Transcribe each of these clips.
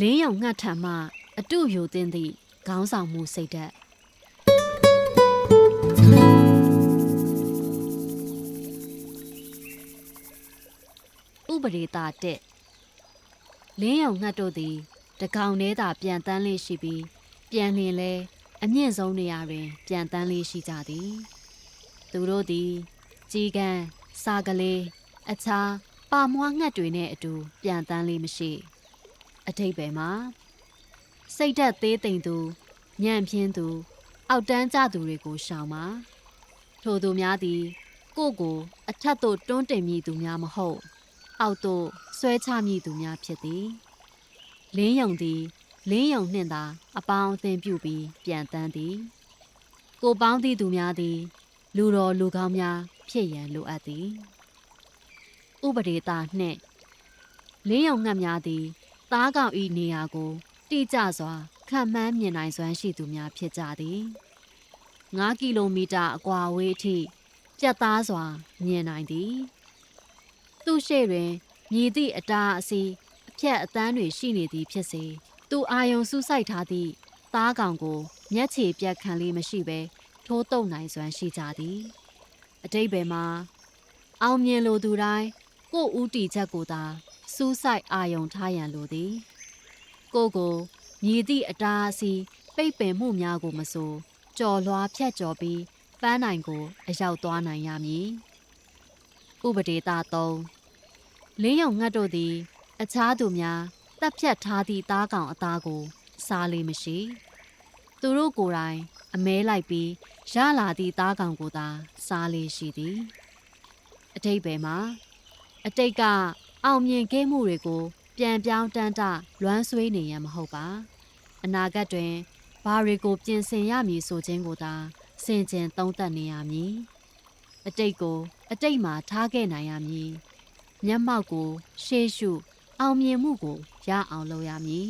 လင်းယုံငှက်ထံမှအတုယူသင်းသည့်ခေါင်းဆောင်မှုစိတ်ဓာတ်ဥပဒေတာတက်လင်းယုံငှက်တို့သည်တကောင်ထဲသာပြန်တန်းလေးရှိပြီးပြန်လျင်လဲအမြင့်ဆုံးနေရာတွင် ပြန်တန်းလေးရှိကြသည် သူတို့သည်ကြီးကန်းစာကလေးအခြားပါမွားငှက်တွေနဲ့အတူ ပြန်တန်းလေးမရှိ အထိပ္ပယ်မှာစိတ်ဓာတ်သေးသိမ်သူညံ့ပြင်းသူ အောက်တန်းကြသူတွေကိုရှောင်ပါထိုသူများသည် ကိုယ့်ကိုအထက်သို့တွန်းတင်မိသူများမဟုတ် အောက်သို့ဆွဲချမိသူများဖြစ်သည်လင်းယုံသည်လင်းယုံနှင့်သာ အပေါင်းအသင်းပြုပြီးပြန်တန်းသည် ကိုပေါင်းသည့်သူများသည် လူတော်လူကောင်းများဖြစ်ရန်လိုအပ်သည် ဥပဒေတာနှင့်လင်းယုံငှက်များသည် သားကောင်ဤနေရာကိုတိကျစွာခံမှန်းမြင်နိုင်စွမ်းရှိသူများဖြစ်ကြသည်9ကီလိုမီတာအကွာအဝေးအထိပြတ်သားစွာမြင်နိုင်သည် သူ့ရှေ့တွင်မြည်သည့်အတားအစီအဖြတ်အတန်းတွေရှိနေသည်ဖြစ်စေသူအာယုံစူးစိုက်ထားသည့်သားကောင်ကိုမျက်ခြေပြတ်ခံလေးမရှိဘဲထိုးတုပ်နိုင်စွမ်းရှိကြသည်အတိတ်ဘယ်မှာ အောင်မြင်လိုသူတိုင်းကိုဦးတီချက်ကိုသာ စူးစိုက်အာယုံထားရန်လိုသည် ကိုကိုမြည်သည့်အတားအစီပိတ်ပင်မှုများကိုမဆိုကြော်လွားဖြတ်ကျော်ပြီးပန်းနိုင်ကို အရောက်သွားနိုင်ရမည်ဥပဒေတာ3လင်းယုံငှက်တို့သည် အခြားသူများတပ်ဖြတ်ထားသည့်သားကောင်အသားကို စားလေးမရှိ သူတို့ကိုယ်တိုင် အမဲလိုက်ပြီးရလာသည့်သားကောင်ကိုသာ စားလေးရှိသည်အတိတ်ဘယ်မှာအတိတ်က အောင်မြင်ခဲ့မှုတွေကို ပြန်ပြောင်းတန်းတလွမ်းဆွေးနေရန်မဟုတ်ပါအနာဂတ်တွင်ဘာတွေကိုပြင်ဆင်ရမည်ဆိုခြင်းကိုသာစင်ကြင်သုံးသပ်နေရမည်အတိတ်ကို အတိတ်မှာထားခဲ့နိုင်ရမည်မျက်မှောက်ကို ရှေးရှု အောင်မြင်မှုကိုရအောင်လုပ်ရမည်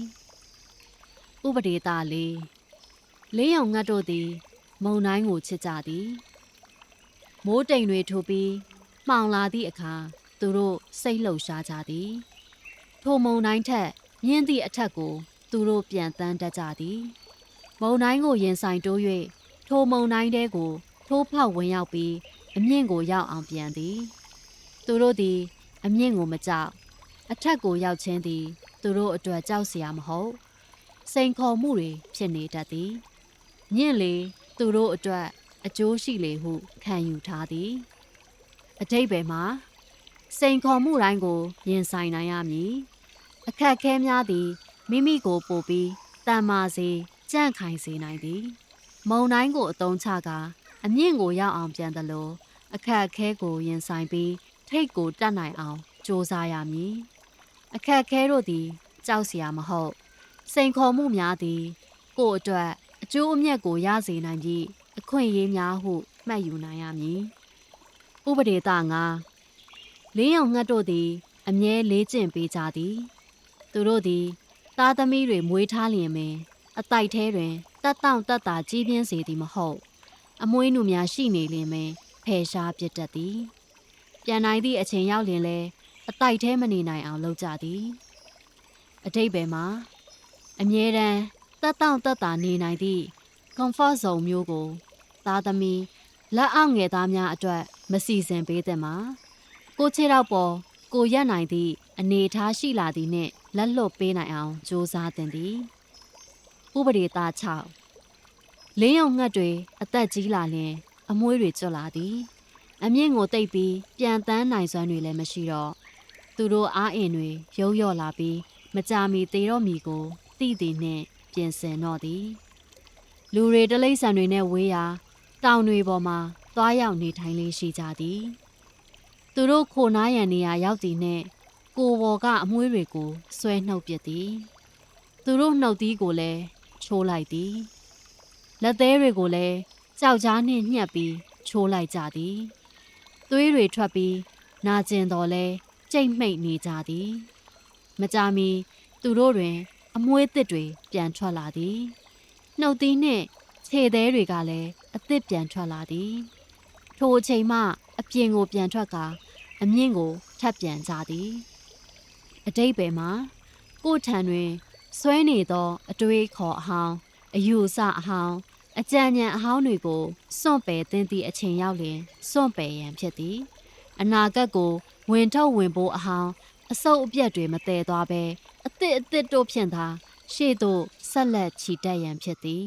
ဥပဒေသားလေးလေးရောင်ငတ်တို့သည် မုံတိုင်းကိုချစ်ကြသည်မိုးတိမ်တွေထိုးပြီးမှောင်လာသည့်အခါ သူတို့စိတ်လှုပ်ရှားကြသည်ထိုမုံတိုင်းထက်မြင့်သည့်အထက်ကို သူတို့ပြန်တန်းတတ်ကြသည်မုံတိုင်းကိုရင်ဆိုင်တိုး၍ထိုမုံတိုင်းတဲကို ထိုးဖောက်ဝင်ရောက်ပြီးအမြင့်ကိုရောက်အောင်ပြန်သည်သူတို့သည် အမြင့်ကိုမကြောက်အထက်ကိုရောက်ခြင်းသည် သူတို့အတွက်ကြောက်စရာမဟုတ်စိန်ခေါ်မှုတွေဖြစ်နေတတ်သည်မြင့်လေသူတို့အတွက်အကျိုးရှိလေဟုခံယူထားသည်အတိတ်ဘယ်မှာ စိန်ခေါ်မှုတိုင်းကို ရင်ဆိုင်နိုင်ရမည်အခက်ခဲများသည်မိမိကိုပို့ပြီးတန်မာစေကြန့်ခိုင်စေနိုင်သည် မုံတိုင်းကိုအသုံးချကာအမြင့်ကိုရောက်အောင်ပြန်သလိုအခက်အခဲကိုရင်ဆိုင်ပြီးထိတ်ကိုတတ်နိုင်အောင်စ조사ရမည်အခက်အခဲတို့သည် ကြောက်စရာမဟုတ် စိန်ခေါ်မှုများသည် ကိုယ့်အတွက်အကျိုးအမြတ်ကိုရစေနိုင်ပြီးအခွင့်အရေးများဟုမှတ်ယူနိုင်ရမည်ဥပဒေတာငါ လင်းရောင်ငှက်တို့သည် အမြဲလေးကျင့်ပေးကြသည် သူတို့သည် သားသမီးတွေမွေးထားလျင်ပင် အတိုက်ထဲတွင်တက်တောင့်တက်တာကြီးပြင်းစေသည်မဟုတ် အမွေးနုများရှိနေလျင်ပင်ဖယ်ရှားပြစ်တတ်သည်ပြန်နိုင်သည့်အချိန်ရောက်လျင်လဲအတိုက်ထဲမနေနိုင်အောင်လုပ်ကြသည်အတိတ်ဘယ်မှာအမြဲတမ်းတက်တောင့်တက်တာနေနိုင်သည့် comfort zone မျိုးကို သားသမီးလက်အောက်ငယ်သားများအတွက်မစီစဉ်ပေးသင့်ပါ ကိုချေတော့ပေါ်ကိုရက်နိုင်သည့်အနေအထားရှိလာသည်နှင့်လက်လွတ်ပေးနိုင်အောင်ကြိုးစားသင့်သည်ဥပဒေသား6လင်းယုံငှက်တွေအသက်ကြီးလာလျင် အမွှေးတွေကျွတ်လာသည် အမြင့်ကိုတိတ်ပြီးပြန်တန်းနိုင်စွမ်းတွေလည်းမရှိတော့သူတို့အားအင်တွေရုပ်ရော့လာပြီးမကြမီသေတော့မီကိုသိသည်နှင့်ပြင်ဆင်တော့သည် လူတွေတလိမ့်ဆန်တွေနဲ့ဝေးရာတောင်တွေပေါ်မှာသွားရောက်နေထိုင်လေးရှိကြသည် သူတို့ခိုနားရန်နေရာရောက်သည်နှင့်ကိုဘော်ကအမွှေးတွေကိုဆွဲနှုတ်ပစ်သည် သူတို့နှုတ်သီးကိုလည်းချိုးလိုက်သည်လက်သေးတွေကိုလည်းကြောက်ကြားနှင့်ညှက်ပြီးချိုးလိုက်ကြသည်သွေးတွေထွက်ပြီးနာကျင်တော်လဲကြိတ်မိတ်နေကြသည် မကြမီ သူတို့တွင် အမွှေးသစ်တွေပြန်ထွက်လာသည်နှုတ်သီးနှင့်ခြေသေးတွေကလည်းအသစ်ပြန်ထွက်လာသည်ထိုအချိန်မှ အပြင်ကိုပြန်ထွက်ကာအမြင့်ကိုထပ်ပြန်ကြသည်အတိတ်ပဲမှာကိုထံတွင်ဆွဲနေသော အတွေးခေါ်အဟောင်းအယူအဆအဟောင်းအကြံဉာဏ်အဟောင်းတွေကိုစွန့်ပယ်သင်သည့်အချိန်ရောက်လျင်စွန့်ပယ်ရန်ဖြစ်သည် အနာဂတ်ကိုဝင်ထုတ်ဝင်ပိုးအဟောင်းအဆုပ်အပြက်တွေမတည်သွားဘဲအသစ်အသစ်တို့ဖြင့်သာရှေ့သို့ဆက်လက်ချီတက်ရန်ဖြစ်သည်